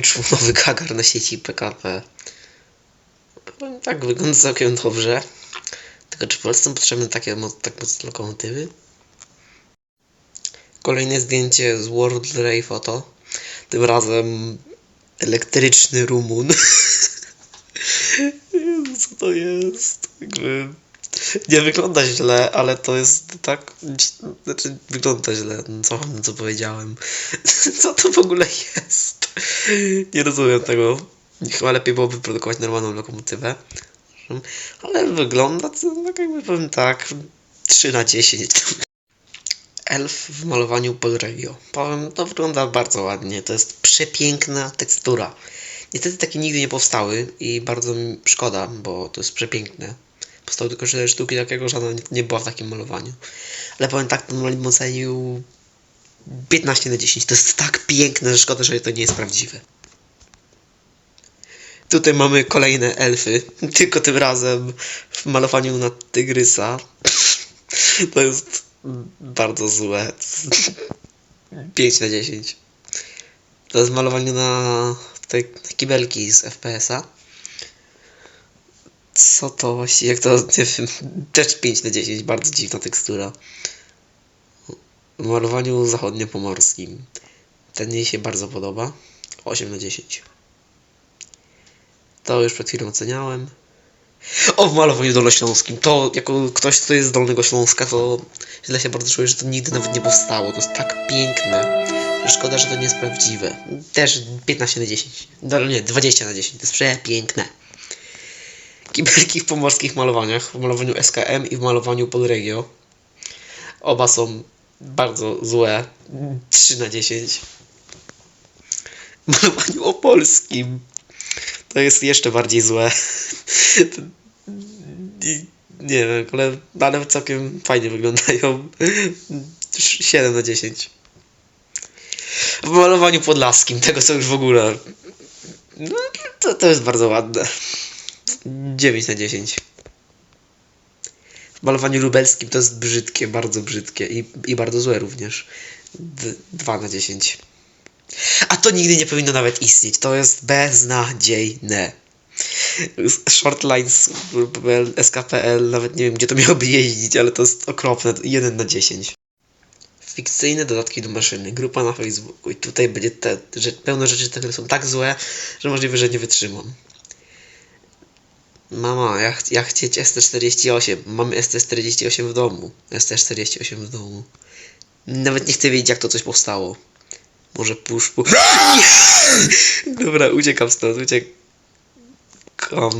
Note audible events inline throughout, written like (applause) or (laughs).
trójczłonowy (laughs) kagar na sieci PKP. Powiem Tak, wygląda całkiem dobrze. Tylko czy Polsce potrzebne takie tak mocne lokomotywy? Kolejne zdjęcie z World Ray Photo. Tym razem elektryczny Rumun. (laughs) Co to jest? Jakby nie wygląda źle, ale to jest tak. Znaczy, wygląda źle. No, Co, co powiedziałem? (laughs) Co to w ogóle jest? Nie rozumiem tego. Chyba lepiej byłoby produkować normalną lokomotywę. Ale wygląda to tak jakby powiem tak. 3 na 10. Elf w malowaniu Polregio. Powiem, to wygląda bardzo ładnie. To jest przepiękna tekstura. Niestety takie nigdy nie powstały i bardzo mi szkoda, bo to jest przepiękne. Powstały tylko 4 sztuki takiego, żadna nie, nie była w takim malowaniu. Ale powiem tak, ten bym ocenił 15 na 10. To jest tak piękne, że szkoda, że to nie jest prawdziwe. Tutaj mamy kolejne elfy, (laughs) tylko tym razem w malowaniu na tygrysa. (laughs) To jest bardzo złe. (laughs) 5 na 10. To jest malowanie na te kibelki z FPS-a. Co to właściwie, jak to, nie wiem, też 5 na 10, bardzo dziwna tekstura. W malowaniu zachodniopomorskim. Ten mi się bardzo podoba. 8 na 10. To już przed chwilą oceniałem. O, w malowaniu dolnośląskim. To, jako ktoś, kto jest z Dolnego Śląska, to źle się bardzo czuję, że to nigdy nawet nie powstało. To jest tak piękne, szkoda, że to nie jest prawdziwe. Też 15 na 10. No, nie, 20 na 10. To jest przepiękne. Kibelki (laughs) w pomorskich malowaniach. W malowaniu SKM i w malowaniu Polregio. Oba są bardzo złe. 3 na 10. W malowaniu opolskim. To jest jeszcze bardziej złe. (laughs) Nie wiem, ale, ale całkiem fajnie wyglądają. 7 na 10. W malowaniu podlaskim, tego co już w ogóle. No, to, to jest bardzo ładne. 9 na 10. W malowaniu lubelskim to jest brzydkie, bardzo brzydkie i, i bardzo złe również. D 2 na 10. A to nigdy nie powinno nawet istnieć. To jest beznadziejne. Shortlines SKPL, nawet nie wiem gdzie to miałoby jeździć, ale to jest okropne. 1 na 10. Fikcyjne dodatki do maszyny. Grupa na Facebooku. I tutaj będzie te, że pełno rzeczy, które są tak złe, że możliwe, że nie wytrzymam. Mama, ja, ch ja chcieć ST48. Mamy ST48 w domu. ST48 w domu. Nawet nie chcę wiedzieć, jak to coś powstało. Może push! (laughs) Dobra, uciekam stąd, uciekam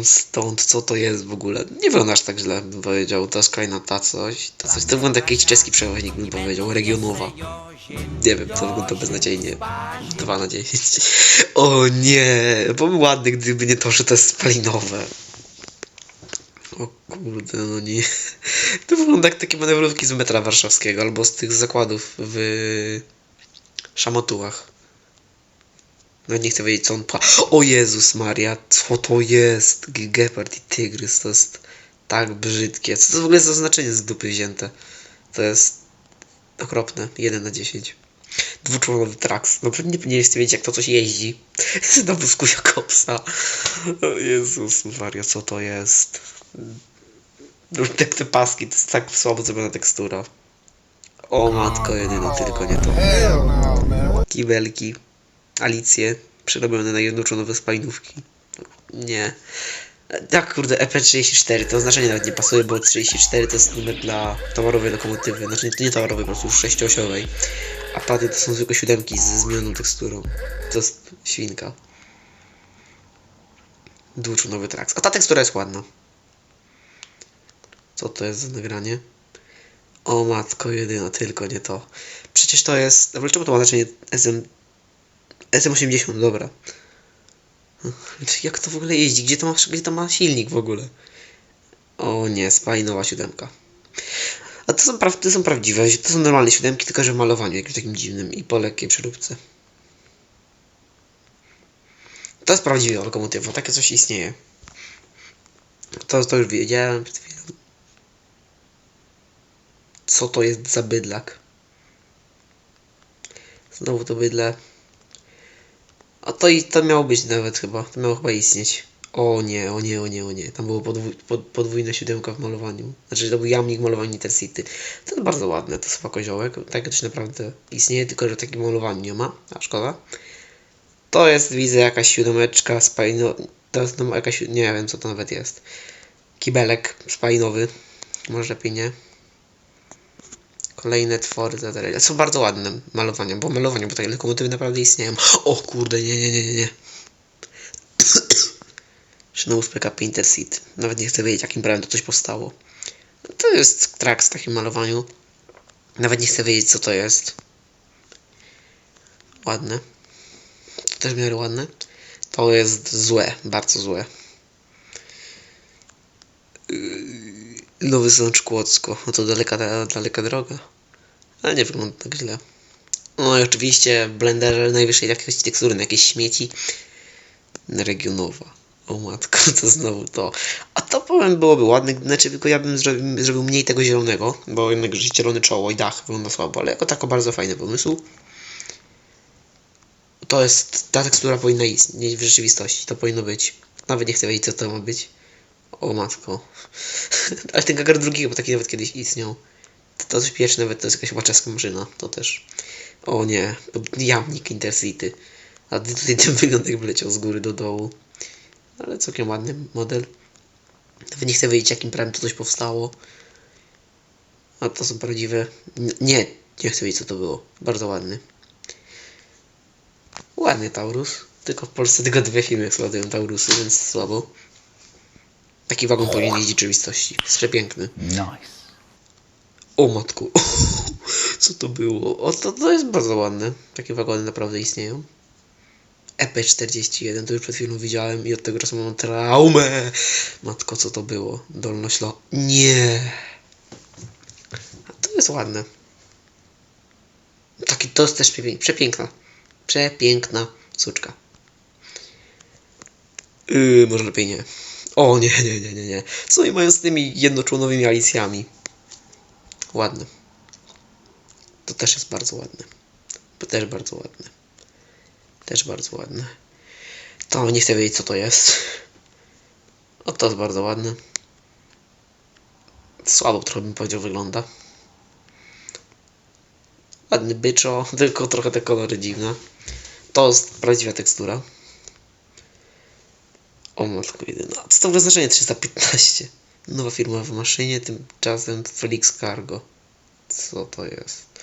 stąd. Co to jest w ogóle? Nie wygląda aż tak źle, bym powiedział. To skrajna ta coś. To coś. To wygląda jakiś czeski przewoźnik, bym powiedział. Regionowa. Nie wiem, to wygląda beznadziejnie. 2 na 10. O nie! Byłby ładny, gdyby nie to, że to jest spalinowe. O kurde, no nie. To wygląda jak takie manewrówki z metra warszawskiego albo z tych zakładów w szamotułach. No nie chcę wiedzieć co on pa... O Jezus Maria, co to jest? Gepard i tygrys, to jest tak brzydkie. Co to w ogóle za znaczenie z dupy wzięte? To jest okropne. 1 na 10. Dwuczłonowy traks. No pewnie nie chcę wiedzieć jak to coś jeździ. Na wózku Jakobsa. O Jezus Maria, co to jest? No, Te, te paski, to jest tak słabo zrobiona tekstura. O matko jedyna, tylko nie to. Kibelki. Alicje. Przerobione na jednoczonowe spalinówki. Nie. Tak, kurde, EP34, to oznaczenie nawet nie pasuje, bo 34 to jest numer dla towarowej lokomotywy. Znaczy nie, towarowej, po prostu już sześcioosiowej. A pady to są zwykłe siódemki ze zmienioną teksturą. To jest świnka. Dwuczonowy traks. A ta tekstura jest ładna. Co to jest za nagranie? O matko jedyna, tylko nie to. Przecież to jest... Dobra, czemu to ma znaczenie SM... SM80, dobra. Jak to w ogóle jeździ? Gdzie to ma, gdzie to ma silnik w ogóle? O nie, spalinowa siódemka. A to są, to są prawdziwe, to są normalne siódemki, tylko że w malowaniu jakimś takim dziwnym i po lekkiej przeróbce. To jest prawdziwa lokomotywa, takie coś istnieje. To, to już wiedziałem przed chwilą. Co to jest za bydlak? Znowu to bydle. A to i to miało być nawet chyba. To miało chyba istnieć. O nie, o nie, o nie, o nie. Tam było podwój, pod, podwójna siódemka w malowaniu. Znaczy to był jamnik malowany Intercity. To jest bardzo ładne, to chyba koziołek. Takie coś naprawdę istnieje, tylko że takiego malowania nie ma. A szkoda. To jest, widzę, jakaś siódemeczka spalino... To jest no, jakaś... Nie wiem, co to nawet jest. Kibelek spalinowy. Może lepiej nie. Kolejne twory za Są bardzo ładne malowania, bo malowania, bo takie lokomotywy naprawdę istnieją. O kurde, nie, nie, nie, nie, nie. Znowu z PKP Intercity. Nawet nie chcę wiedzieć, jakim prawem to coś powstało. To jest track z takim malowaniu. Nawet nie chcę wiedzieć, co to jest. Ładne. To też miarę ładne. To jest złe, bardzo złe. Yy, Nowy Sącz Kłodzko. No to daleka, daleka droga. Ale nie wygląda tak źle. No i oczywiście Blenderze najwyższej jakości tekstury na jakieś śmieci. Regionowa. O matko, (laughs) to znowu to. A to powiem byłoby ładne, znaczy tylko ja bym zrobił, zrobił mniej tego zielonego, bo jednak zielone czoło i dach wygląda słabo, ale jako tako bardzo fajny pomysł. To jest, ta tekstura powinna istnieć w rzeczywistości, to powinno być. Nawet nie chcę wiedzieć co to ma być. O matko. (laughs) ale ten gagar drugi, bo taki nawet kiedyś istniał. To, to coś pierwsze nawet to jest jakaś łaczewska maszyna, to też. O nie, jamnik Intercity. A tutaj ten wygląd jakby leciał z góry do dołu. Ale całkiem ładny model. Nawet nie chcę wiedzieć jakim prawem to coś powstało. A to są prawdziwe... Nie, nie chcę wiedzieć co to było. Bardzo ładny. Ładny Taurus. Tylko w Polsce tylko dwie firmy eksploatują Taurusy, więc słabo. Taki wagon powinien jeździć rzeczywistości. Jest przepiękny. Nice. O matku. (laughs) Co to było? O, to, to jest bardzo ładne. Takie wagony naprawdę istnieją. EP41, to już przed chwilą widziałem i od tego czasu mam traumę. Matko, co to było? Dolnoślo... Nie. A to jest ładne. Taki, to jest też przepięk- przepiękna. Przepiękna suczka. Yy, może lepiej nie. O nie, nie, nie, nie, nie. Co oni mają z tymi jednoczłonowymi alicjami? Ładne. To też jest bardzo ładne. To też bardzo ładne. Też bardzo ładne. To nie chcę wiedzieć co to jest. O to jest bardzo ładne. Słabo trochę bym powiedział wygląda. Ładny byczo, (laughs) tylko trochę te kolory dziwne. To jest prawdziwa tekstura. O matko jedyna. Co to w oznaczenie 315? Nowa firma w maszynie, tymczasem Felix Cargo. Co to jest?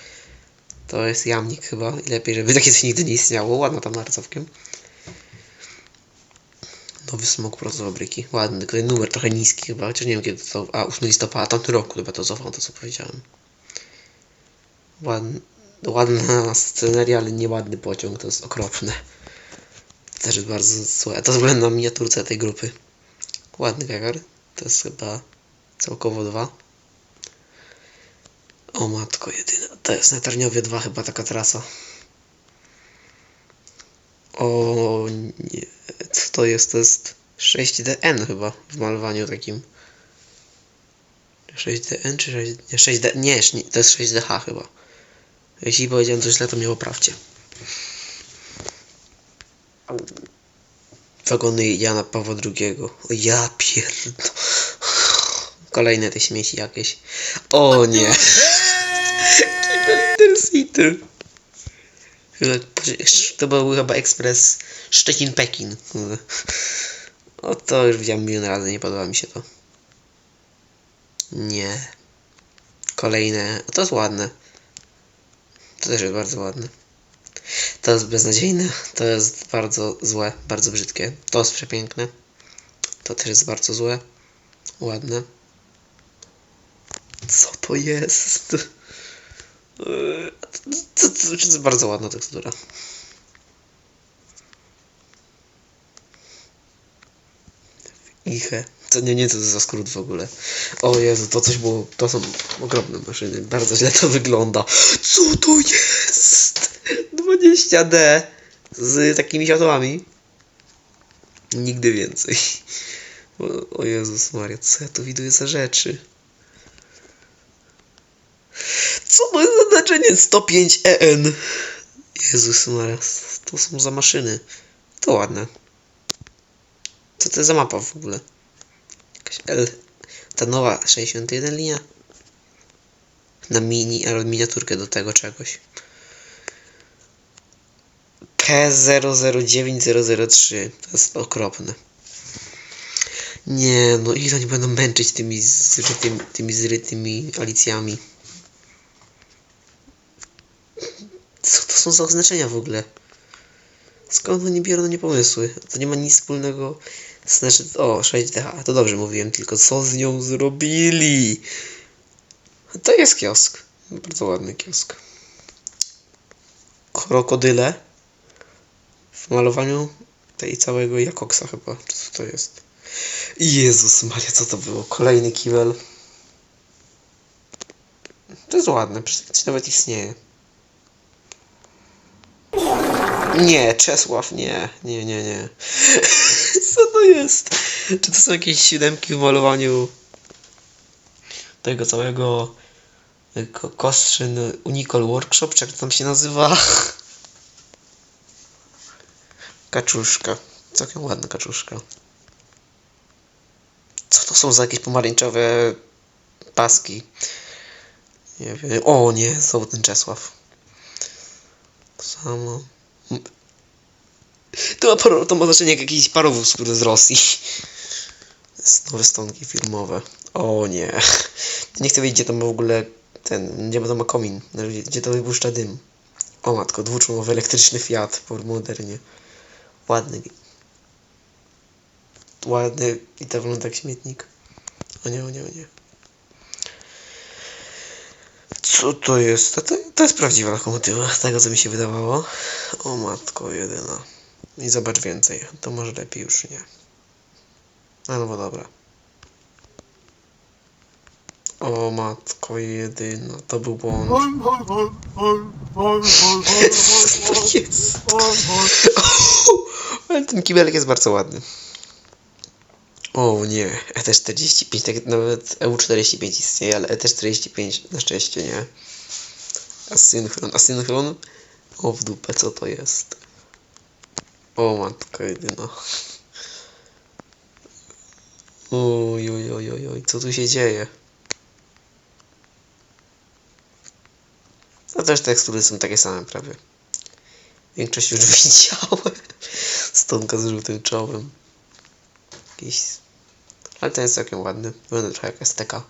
To jest jamnik chyba i lepiej, żeby takie coś nigdy nie istniało. Ładna tam całkiem. Nowy smok prosto z fabryki. Ładny, tylko ten numer trochę niski chyba, chociaż nie wiem kiedy to... A, 8 listopada, tamty roku chyba to cofam, to co powiedziałem. Ładny, ładna sceneria, ale nieładny pociąg, to jest okropne. Też jest bardzo złe. To względem na miniaturce tej grupy. Ładny gagar. To jest chyba całkowo dwa. O matko jedyna. To jest na Tarniowie 2 chyba taka trasa. O nie. Co to jest? To jest 6DN chyba w malowaniu takim. 6DN czy 6... Nie, 6D... Nie, to jest 6DH chyba. Jeśli powiedziałem coś źle, to mnie poprawcie. Wagony Jana Pawła II. O ja pierdol. Kolejne te śmieci jakieś. O nie. Chyba- To był chyba ekspres Szczecin-Pekin. O to już widziałem milion razy, nie podoba mi się to. Nie. Kolejne. O, to jest ładne. To też jest bardzo ładne. To jest beznadziejne. To jest bardzo złe, bardzo brzydkie. To jest przepiękne. To też jest bardzo złe. Ładne. Co to jest? To, to, to, jest bardzo ładna tekstura. Ihe. To nie, nie, to za skrót w ogóle. O Jezu, to coś było, to są okropne maszyny. Bardzo źle to wygląda. Co to jest? 20D z takimi światłami. Nigdy więcej. O, o Jezus Maria, co ja tu widuję za rzeczy? Co to znaczenie 105 EN? Jezus Maria, to są za maszyny. To ładne. Co to za mapa w ogóle? Jakaś L. Ta nowa 61 linia. Na mini, albo miniaturkę do tego czegoś. K009003. To jest okropne. Nie, no ile oni będą męczyć tymi zrytymi, tymi zrytymi Alicjami. Co to są za oznaczenia w ogóle? Skąd oni biorą nie pomysły? To nie ma nic wspólnego. Znaczy, o, 6DH, to dobrze mówiłem, tylko co z nią zrobili? To jest kiosk. Bardzo ładny kiosk. Krokodyle w malowaniu tej całego Jakoksa chyba. Co to jest? Jezus Maria, co to było? Kolejny kibel. To jest ładne, przecież nawet istnieje. Nie, Czesław, nie, nie, nie, nie. (laughs) Co to jest? Czy to są jakieś siódemki w malowaniu tego całego ko- Kostrzyn Unicol Workshop, czy jak to tam się nazywa? (laughs) Kaczuszka. Całkiem ładna kaczuszka. Co to są za jakieś pomarańczowe paski? Nie wiem. O nie, znowu ten Czesław. To samo. To ma, to ma znaczenie jak jakiś parowóz, który z Rosji. Nowe stonki filmowe. O nie. Nie chcę wiedzieć, gdzie to ma w ogóle ten, gdzie to ma komin, gdzie- to wypuszcza dym. O matko, dwuczłonowy elektryczny Fiat po modernie. Ładny. Ładny i to wygląda jak śmietnik. O nie, o nie, o nie. Co to jest? To, to, to jest prawdziwa lokomotywa, z tego co mi się wydawało. O matko jedyna. I zobacz więcej. To może lepiej już nie. A no bo dobra. O matko jedyna, to był błąd. Jest? Ale ten kibelek jest bardzo ładny. O nie, ET45, tak nawet EU45 istnieje, ale ET45 na szczęście nie. Asynchron, asynchron? O w dupę, co to jest? O matko jedyna. Oj, oj, oj, oj, oj, co tu się dzieje? No też tekstury są takie same prawie. Większość już (laughs) widziałem. Stonka z żółtym czołem. Jakiś... Ale ten jest całkiem ładny. Wygląda trochę jak STK.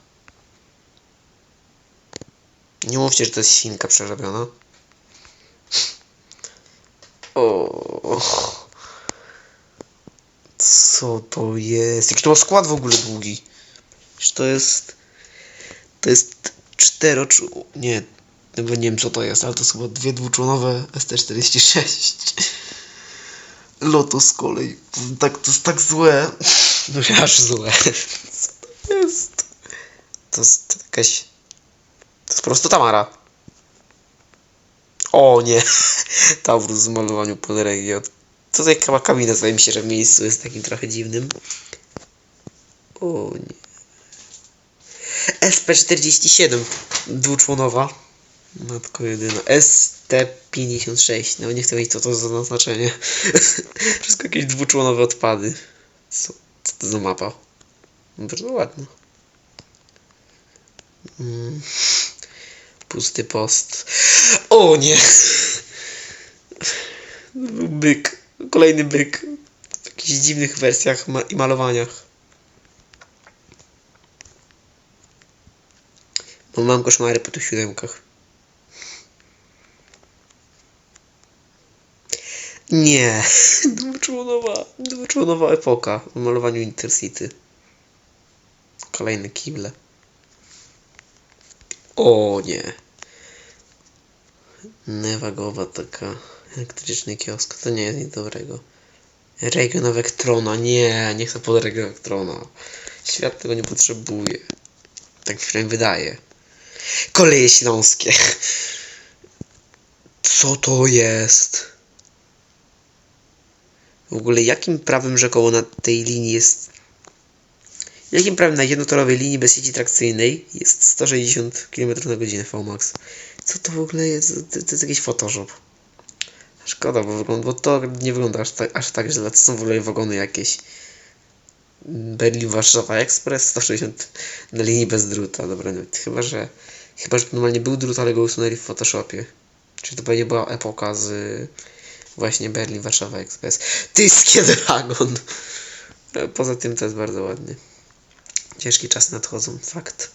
Nie mówcie, że to jest świnka przerobiona. O. Co to jest? Jaki to ma skład w ogóle długi? Czy to jest... To jest czteroczu... Nie, nie wiem co to jest, ale to są chyba dwie dwuczłonowe ST46. Lotus z kolei. Tak, to jest tak złe. (laughs) No aż złe. Co to jest? To jest jakaś... To jest po prostu Tamara. O nie. (laughs) Taurus w malowaniu pod region. Tutaj chyba kabinet zdaje mi się, że w miejscu jest takim trochę dziwnym. O nie. SP47 dwuczłonowa. Matko jedyna. ST56. No nie chcę wiedzieć co to za naznaczenie. (laughs) Wszystko jakieś dwuczłonowe odpady. Co, co to za mapa? Bardzo ładna. Mm. Pusty post. O nie! Byk. Kolejny byk. W jakichś dziwnych wersjach ma i malowaniach. Bo mam koszmary po tych siódemkach. Nie. (laughs) Dwuczłonowa, dwuczłonowa epoka w malowaniu Intercity. Kolejne kible. O nie. Newagowa taka elektryczny kiosk. To nie jest nic dobrego. Region Elektrona. Nie, nie chcę pod Region Elektrona. Świat tego nie potrzebuje. Tak mi się wydaje. Koleje śląskie. Co to jest? W ogóle jakim prawem rzekoło na tej linii jest... Jakim prawem na jednotorowej linii bez sieci trakcyjnej jest 160 km na godzinę VMAX? Co to w ogóle jest? To, to jest jakiś Photoshop. Szkoda, bo, wygląda, bo to nie wygląda aż tak, aż tak źle. To są w ogóle wagony jakieś. Berlin, Warszawa Express 160 na linii bez druta. Dobra, no, chyba, że chyba, że normalnie był drut, ale go usunęli w Photoshopie. Czy to pewnie była epoka z właśnie Berlin, Warszawa Express. Tyskie Dragon! E, Poza tym to jest bardzo ładnie. Ciężkie czasy nadchodzą, fakt.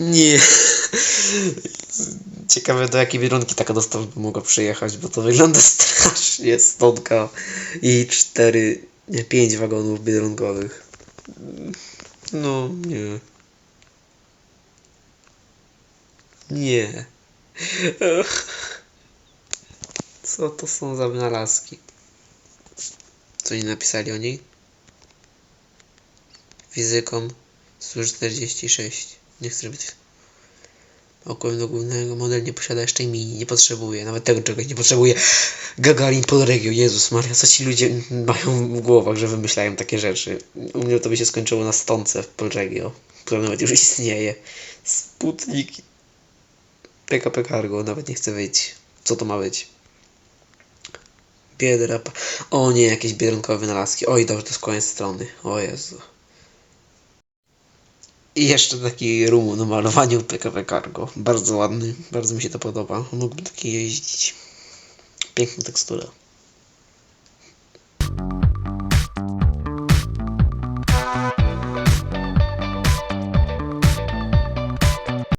Nie. Ciekawe do jakiej biedronki taka dostawa by mogła przyjechać, bo to wygląda (laughs) strasznie. Stonka i cztery, nie, pięć wagonów biedronkowych. No, nie. Nie. Co to są za wynalazki? Co oni napisali o niej? Fizykom SU-46. Nie chcę być. Okołem do głównego model nie posiada jeszcze mini, nie potrzebuje, nawet tego czegoś nie potrzebuje. Gagarin Polregio, Jezus Maria, co ci ludzie mają w głowach, że wymyślają takie rzeczy. U mnie to by się skończyło na stonce w Polregio, która nawet już istnieje. Sputnik PKP Cargo, nawet nie chcę wyjść. Co to ma być? Biedra. O nie, jakieś biedronkowe wynalazki. Oj, dobrze, to jest koniec strony. O Jezu. I jeszcze taki rumun o malowaniu PKW Cargo. Bardzo ładny, bardzo mi się to podoba. Mógłbym taki jeździć. Piękna tekstura.